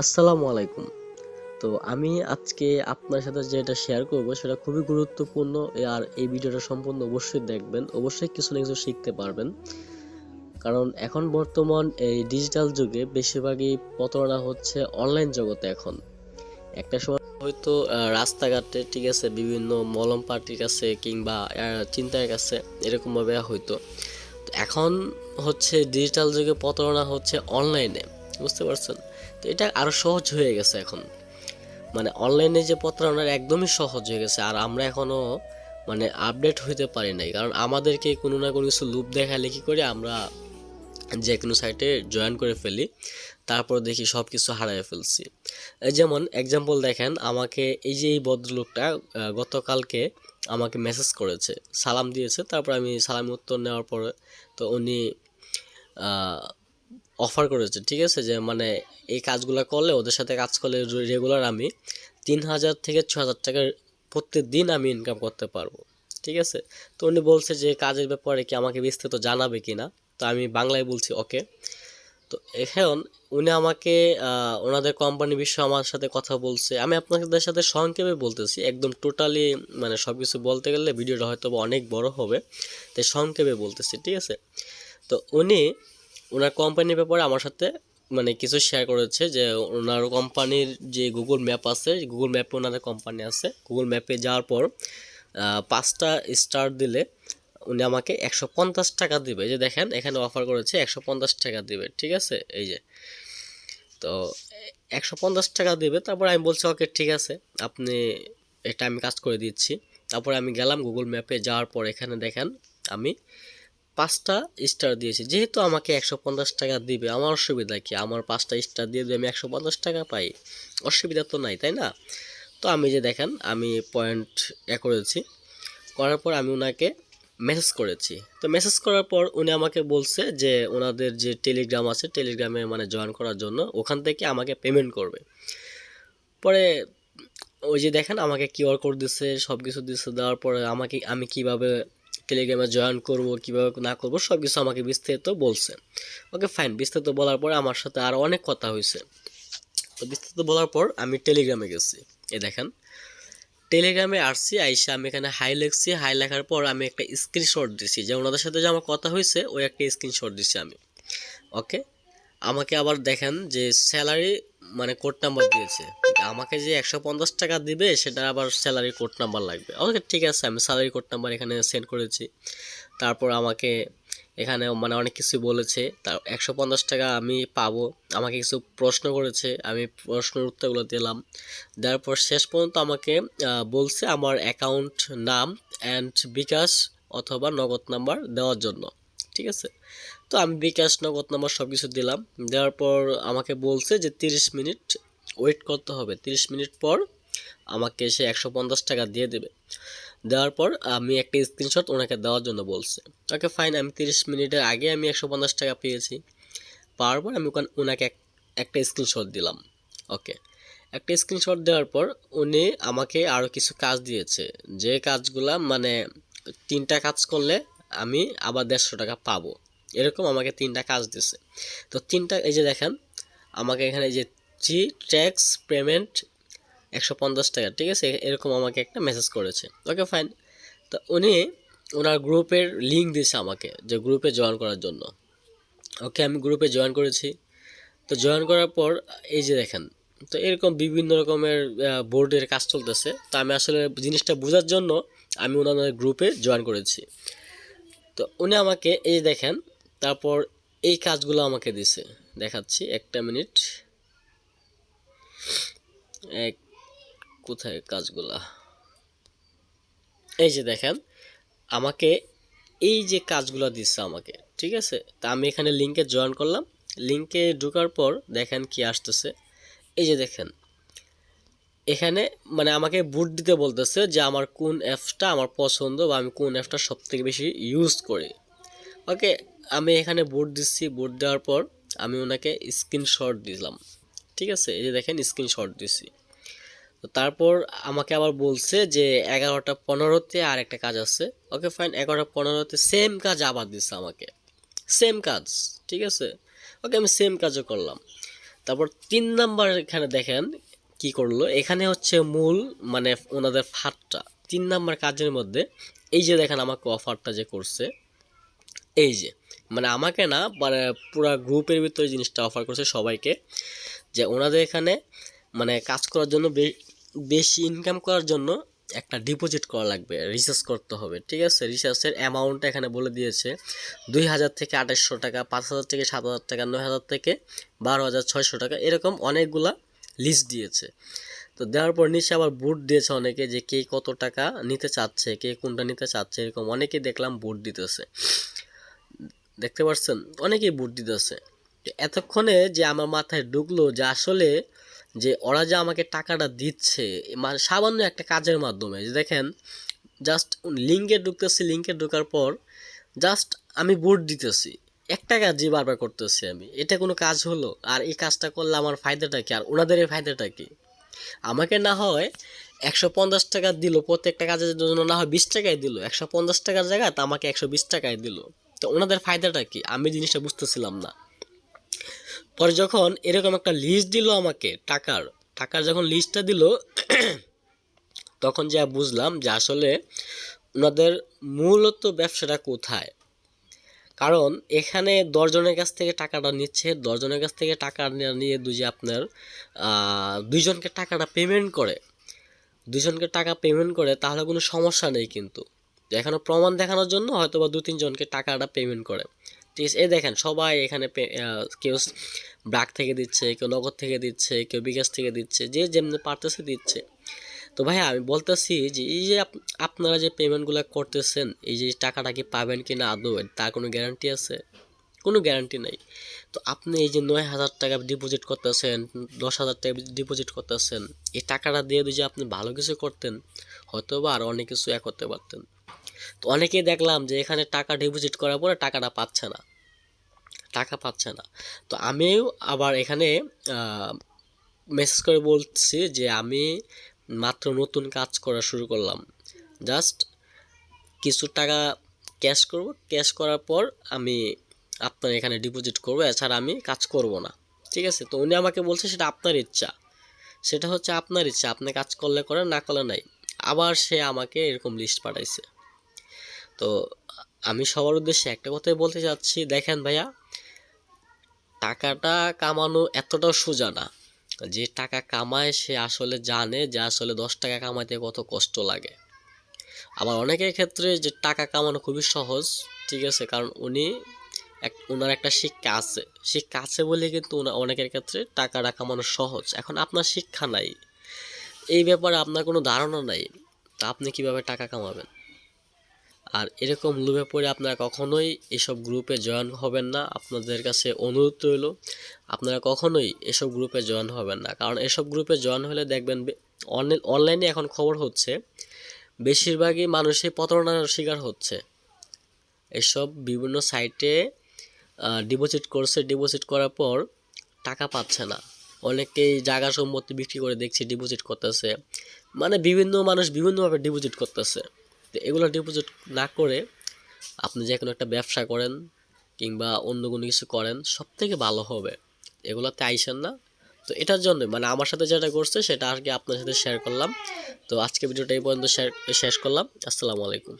আসসালামু আলাইকুম। তো আমি আজকে আপনার সাথে যেটা শেয়ার করব সেটা খুবই গুরুত্বপূর্ণ আর এই ভিডিওটা সম্পূর্ণ অবশ্যই দেখবেন। অবশ্যই কিছু না কিছু শিখতে পারবেন। কারণ এখন বর্তমান এই ডিজিটাল যুগে বেশিরভাগই প্রতারণা হচ্ছে অনলাইন জগতে এখন। একটা সময় হয়তো রাস্তাঘাটে ঠিক আছে, বিভিন্ন মলম পার্টির কাছে কিংবা চিন্তার কাছে এরকমভাবে হয়তো। এখন হচ্ছে ডিজিটাল যুগে প্রতারণা হচ্ছে অনলাইনে বুঝতে পারছেন? তো এটা আরও সহজ হয়ে গেছে এখন। মানে অনলাইনে যে প্রতারণার একদমই সহজ হয়ে গেছে, আর আমরা এখনও মানে আপডেট হইতে পারি নাই। কারণ আমাদেরকে কোনো না কোনো কিছু লুপ দেখালে কি করি, আমরা যে কোনো সাইটে জয়েন করে ফেলি, তারপর দেখি সব কিছু হারিয়ে ফেলছি। এই যেমন এক্সাম্পল দেখেন, আমাকে এই যে এই ভদ্রলোকটা গতকালকে আমাকে মেসেজ করেছে, সালাম দিয়েছে, তারপর আমি সালাম উত্তর নেওয়ার পরে তো উনি অফার করেছে, ঠিক আছে? যে মানে এই কাজগুলো করলে ওদের সাথে কাজ করলে রেগুলার আমি তিন হাজার থেকে ছ হাজার টাকা প্রত্যেক দিন আমি ইনকাম করতে পারব, ঠিক আছে? তো উনি বলছে যে কাজের ব্যাপারে কি আমাকে বিস্তারিত জানাবে কি না তো আমি বাংলায় বলছি ওকে তো এখন উনি আমাকে ওনাদের কোম্পানি বিষয়ে আমার সাথে কথা বলছে। আমি আপনাদের সাথে সংক্ষেপে বলতেছি, একদম টোটালি মানে সব কিছু বলতে গেলে ভিডিওটা হয়তো অনেক বড় হবে, তাই সংক্ষেপে বলতেছি, ঠিক আছে? তো উনি ওনার কোম্পানির ব্যাপারে আমার সাথে মানে কিছু শেয়ার করেছে যে ওনার কোম্পানির যে গুগল ম্যাপ আছে গুগল ম্যাপে ওনাদের কোম্পানি আছে। গুগল ম্যাপে যাওয়ার পর পাঁচটা স্টার দিলে উনি আমাকে একশো পঞ্চাশ টাকা দিবে। যে দেখেন, এখানে অফার করেছে একশো পঞ্চাশ টাকা দিবে, ঠিক আছে? এই যে। তো একশো পঞ্চাশ টাকা দিবে, তারপর আমি বলছি, ওকে, ঠিক আছে। আপনি এটা আমি কাজ করে দিচ্ছি। তারপরে আমি গেলাম গুগল ম্যাপে যাওয়ার পর এখানে দেখেন, আমি পাঁচটা স্টার দিয়েছি। যেহেতু আমাকে একশো পঞ্চাশ টাকা দিবে, আমার অসুবিধা কি? আমার পাঁচটা স্টার দিয়ে যদি আমি একশো পঞ্চাশ টাকা পাই, অসুবিধা তো নাই, তাই না? তো আমি যে দেখেন, আমি পয়েন্ট এ করেছি। করার পর আমি ওনাকে মেসেজ করেছি। তো মেসেজ করার পর উনি আমাকে বলছে যে ওনাদের যে টেলিগ্রাম আছে টেলিগ্রামে মানে জয়েন করার জন্য ওখান থেকে আমাকে পেমেন্ট করবে। পরে ওই যে দেখেন, আমাকে কিউআর কোড দিচ্ছে সব কিছু দিচ্ছে দেওয়ার পরে আমাকে, আমি কীভাবে টেলিগ্রামে জয়েন করব, কীভাবে না করব সব কিছু আমাকে বিস্তারিত বলছে। ওকে ফাইন বিস্তারিত বলার পর আমার সাথে আরও অনেক কথা হয়েছে। তো বিস্তারিত বলার পর আমি টেলিগ্রামে গেছি। এ দেখেন টেলিগ্রামে আসছি, আইসা আমি এখানে হাই লিখছি। হাই লেখার পর আমি একটা স্ক্রিনশট দিছি। যে ওনাদের সাথে যে আমার কথা হয়েছে, ওই একটা স্ক্রিনশট দিছি আমি। ওকে আমাকে আবার দেখেন যে স্যালারি মানে কোড নাম্বার দিয়েছে। আমাকে যে একশো পঞ্চাশ টাকা দিবে, সেটা আবার স্যালারি কোড নাম্বার লাগবে। ওকে ঠিক আছে, আমি স্যালারি কোড নাম্বার এখানে সেন্ড করেছি। তারপর আমাকে এখানে মানে অনেক কিছু বলেছে। তার একশো পঞ্চাশ টাকা আমি পাবো। আমাকে কিছু প্রশ্ন করেছে, আমি প্রশ্নের উত্তরগুলো দিলাম। দেওয়ার পর শেষ পর্যন্ত আমাকে বলছে আমার অ্যাকাউন্ট নাম অ্যান্ড বিকাশ অথবা নগদ নাম্বার দেওয়ার জন্য। ঠিক আছে? তো আমি বিকাশ নগদ নাম্বার সব কিছু দিলাম। দেওয়ার পর আমাকে বলছে যে তিরিশ মিনিট ওয়েট করতে হবে। তিরিশ মিনিট পর আমাকে সে একশো পঞ্চাশ টাকা দিয়ে দেবে। দেওয়ার পর আমি একটা স্ক্রিনশট ওনাকে দেওয়ার জন্য বলছে। ওকে ফাইন আমি তিরিশ মিনিটের আগে আমি একশো পঞ্চাশ টাকা পেয়েছি। পাওয়ার পর আমি ওখানে ওনাকে এক- একটা স্ক্রিনশট দিলাম। ওকে, একটা স্ক্রিনশট দেওয়ার পর উনি আমাকে আরও কিছু কাজ দিয়েছে। যে কাজগুলা মানে তিনটা কাজ করলে আমি আবার দেড়শো টাকা পাবো। এরকম আমাকে তিনটা কাজ দিছে। তো তিনটা, এই যে দেখেন, আমাকে এখানে যে জি ট্যাক্স পেমেন্ট একশো পঞ্চাশ টাকা, ঠিক আছে? এরকম আমাকে একটা মেসেজ করেছে। ওকে ফাইন তো উনি, ওনার গ্রুপের লিঙ্ক দিয়েছে আমাকে, যে গ্রুপে জয়েন করার জন্য। ওকে আমি গ্রুপে জয়েন করেছি। তো জয়েন করার পর, এই যে দেখেন, তো এরকম বিভিন্ন রকমের বোর্ডের কাজ চলতেছে। তো আমি আসলে জিনিসটা বোঝার জন্য আমি ওনাদের গ্রুপে জয়েন করেছি। তো উনি আমাকে, এই দেখেন তারপর এই কাজগুলো আমাকে দিছে। দেখাচ্ছি, একটা মিনিট। এক, কোথায় কাজগুলা? এই যে দেখেন, আমাকে এই যে কাজগুলো দিচ্ছে আমাকে, ঠিক আছে? তা আমি এখানে লিঙ্কে জয়েন করলাম। লিঙ্কে ঢোকার পর দেখেন কি আসতেছে। এই যে দেখেন, এখানে মানে আমাকে বুট দিতে বলতেছে যে আমার কোন অ্যাপসটা আমার পছন্দ বা আমি কোন অ্যাপটা সব থেকে বেশি ইউজ করি। ওকে আমি এখানে বুট দিচ্ছি বুট দেওয়ার পর আমি ওনাকে স্ক্রিনশট দিলাম। ঠিক আছে? এই যে দেখেন স্ক্রিনশট দিছি। তো তারপর আমাকে আবার বলছে যে এগারোটা পনেরোতে আর একটা কাজ আছে। ওকে ফাইন এগারোটা পনেরোতে সেম কাজ আবার দিচ্ছে আমাকে। সেম কাজ, ঠিক আছে? ওকে, আমি সেম কাজও করলাম। তারপর তিন নাম্বার এখানে দেখেন কি করল। এখানে হচ্ছে মূল মানে ওনাদের ফাটটা তিন নাম্বার কাজের মধ্যে এই যে দেখেন আমাকে অফারটা যে করছে। এই যে মানে আমাকে না মানে পুরা গ্রুপের ভিতরে জিনিসটা অফার করছে সবাইকে, যে ওনাদের এখানে মানে কাজ করার জন্য বেশি ইনকাম করার জন্য একটা ডিপোজিট করা লাগবে রিচার্জ করতে হবে, ঠিক আছে? রিচার্জের অ্যামাউন্টটা এখানে বলে দিয়েছে, দুই হাজার থেকে আঠাশশো টাকা, পাঁচ হাজার থেকে সাত হাজার টাকা, নয় হাজার থেকে বারো হাজার ছয়শো টাকা, এরকম অনেকগুলা লিস্ট দিয়েছে। তো দেওয়ার পর নিচে আবার বুট দিয়েছে অনেকে, যে কে কত টাকা নিতে চাচ্ছে, কে কোনটা নিতে চাচ্ছে, এরকম অনেকে দেখলাম বুট দিতেছে। দেখতে পাচ্ছেন অনেকেই বুট দিতেছে এতক্ষণে যে আমার মাথায় ঢুকলো যে আসলে যে ওরা যে আমাকে টাকাটা দিচ্ছে মানে সামান্য একটা কাজের মাধ্যমে, যে দেখেন জাস্ট লিঙ্কে ঢুকতেছি লিঙ্কে ঢোকার পর জাস্ট আমি বুট দিতেছি। একটা কাজই বারবার করতেছি আমি, এটা কোনো কাজ হলো? আর এই কাজটা করলে আমার ফায়দাটা কি? আর ওনাদের এই ফায়দাটা কি? আমাকে না হয় একশো পঞ্চাশ টাকা দিল, প্রত্যেকটা কাজের জন্য না হয় বিশ টাকায় দিল, একশো পঞ্চাশ টাকার জায়গায় তা আমাকে একশো বিশ টাকায় দিল। তো ওনাদের ফায়দাটা কি? আমি জিনিসটা বুঝতেছিলাম না। পরে যখন এরকম একটা লিস্ট দিল আমাকে, টাকার টাকার যখন লিস্টটা দিল, তখন যা বুঝলাম যে আসলে ওনাদের মূলত ব্যবসাটা কোথায়? কারণ এখানে দশজনের কাছ থেকে টাকাটা নিচ্ছে দশজনের কাছ থেকে টাকা নিয়ে- দুই যে আপনার দুইজনকে টাকাটা পেমেন্ট করে। দুজনকে টাকা পেমেন্ট করে, তাহলে কোনো সমস্যা নেই কিন্তু। এখানে প্রমাণ দেখানোর জন্য হয়তো বা দু তিনজনকে টাকাটা পেমেন্ট করে। ঠিক আছে, এই দেখেন সবাই এখানে কেউ ব্রাক থেকে দিচ্ছে, কেউ নগদ থেকে দিচ্ছে, কেউ বিকাশ থেকে দিচ্ছে, যে যেমনি পারতেছে দিচ্ছে। তো ভাইয়া, আমি বলতেছি যে এই যে আপ- আপনারা যে পেমেন্টগুলো করতেছেন, এই যে টাকাটা কি পাবেন কি না আদৌ তার কোনো গ্যারান্টি আছে? কোনো গ্যারান্টি নাই। তো আপনি এই যে নয় হাজার টাকা ডিপোজিট করতেছেন, দশ হাজার টাকা ডিপোজিট করতেছেন, এই টাকাটা দিয়ে যদি আপনি ভালো কিছু করতেন হয়তো বা আরও অনেক কিছু এক করতে পারতেন। তো অনেকেই দেখলাম যে এখানে টাকা ডিপোজিট করার পরে টাকাটা পাচ্ছে না। টাকা পাচ্ছে না। তো আমিও আবার এখানে মেসেজ করে বলছি যে আমি মাত্র নতুন কাজ করা শুরু করলাম। জাস্ট কিছু টাকা ক্যাশ করব। ক্যাশ করার পর আমি আপনার এখানে ডিপোজিট করব। এছাড়া আমি কাজ করব না। ঠিক আছে? তো উনি আমাকে বলছে সেটা আপনার ইচ্ছা। সেটা হচ্ছে আপনার ইচ্ছা। আপনি কাজ করলে করেন, না করলে নাই। আবার সে আমাকে এরকম লিস্ট পাঠাইছে। তো, আমি সবার উদ্দেশ্যে একটা কথাই বলতে চাচ্ছি। দেখেন ভাইয়া, টাকাটা কামানো এতটাও সোজা না। যে টাকা কামায় সে আসলে জানে যে আসলে দশ টাকা কামাইতে কত কষ্ট লাগে। আবার অনেকের ক্ষেত্রে যে টাকা কামানো খুবই সহজ, ঠিক আছে, কারণ উনি এক ওনার একটা শিক্ষা আছে। শিক্ষা আছে বলে কিন্তু অনেকের ক্ষেত্রে টাকাটা কামানো সহজ। এখন আপনার শিক্ষা নাই। এই ব্যাপারে আপনার কোনো ধারণা নাই। তা আপনি কীভাবে টাকা কামাবেন? আর এরকম লোভে পড়ে আপনারা কখনোই এসব গ্রুপে জয়েন হবেন না। আপনাদের কাছে অনুরোধ রইল, আপনারা কখনোই এসব গ্রুপে জয়েন হবেন না। কারণ এসব গ্রুপে জয়েন হলে দেখবেন অনলাইন- এখন খবর হচ্ছে, বেশিরভাগই মানুষই প্রতারণার শিকার হচ্ছে। এসব বিভিন্ন সাইটে ডিপোজিট করছে। ডিপোজিট করার পর টাকা পাচ্ছে না। অনেকেই জায়গা সম্পত্তি বিক্রি করে দেখছি ডিপোজিট করতেছে। মানে বিভিন্ন মানুষ বিভিন্নভাবে ডিপোজিট করতেছে। তো এগুলো ডিপোজিট না করে আপনি যে কোনো একটা ব্যবসা করেন কিংবা অন্য কোনো কিছু করেন সব থেকে ভালো হবে। এগুলোতে আইসেন না। তো এটার জন্য মানে আমার সাথে যেটা করছে সেটা আর কি আপনার সাথে শেয়ার করলাম। তো আজকে ভিডিওটা এই পর্যন্ত শেয়ার শেষ করলাম। আসসালামু আলাইকুম।